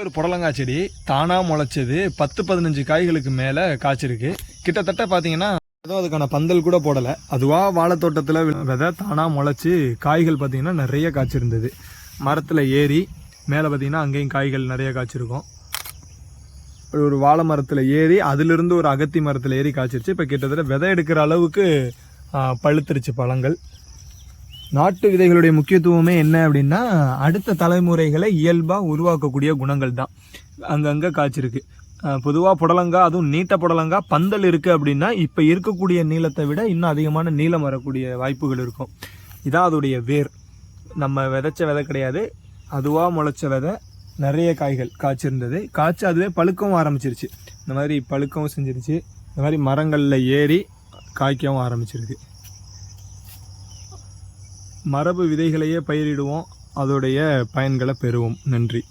ஒரு புடலங்காய் செடி தானாக முளைச்சது பத்து பதினஞ்சு காய்களுக்கு மேலே காய்ச்சிருக்கு. கிட்டத்தட்ட பார்த்தீங்கன்னா ஏதோ அதுக்கான பந்தல் கூட போடலை. அதுவாக வாழைத்தோட்டத்தில் விதை தானாக முளைச்சி காய்கள் பார்த்தீங்கன்னா நிறைய காய்ச்சிருந்தது. மரத்தில் ஏறி மேலே பார்த்தீங்கன்னா அங்கேயும் காய்கள் நிறைய காய்ச்சிருக்கும். ஒரு வாழை மரத்தில் ஏறி அதிலிருந்து ஒரு அகத்தி மரத்தில் ஏறி காய்ச்சிருச்சு. இப்போ கிட்டத்தட்ட விதை எடுக்கிற அளவுக்கு பழுத்துருச்சு பழங்கள். நாட்டு விதைகளுடைய முக்கியத்துவமே என்ன அப்படின்னா அடுத்த தலைமுறைகளை இயல்பாக உருவாக்கக்கூடிய குணங்கள் தான். அங்கங்கே காய்ச்சிருக்கு. பொதுவாக புடலங்காய் அதுவும் நீட்ட புடலங்காய் பந்தல் இருக்குது அப்படின்னா இப்போ இருக்கக்கூடிய நீளத்தை விட இன்னும் அதிகமான நீளம் வரக்கூடிய வாய்ப்புகள் இருக்கும். இதான் அதோடைய வேர். நம்ம விதைச்ச விதை கிடையாது. அதுவாக முளைச்ச விதை நிறைய காய்கள் காய்ச்சிருந்தது. காய்ச்சி அதுவே பழுக்கவும் ஆரம்பிச்சிருச்சு. இந்த மாதிரி பழுக்கவும் செஞ்சிருச்சு. இந்த மாதிரி மரங்களில் ஏறி காய்க்கவும் ஆரம்பிச்சிருக்கு. மரபு விதைகளையே பயிரிடுவோம் அதோடைய பயன்களை பெறுவோம். நன்றி.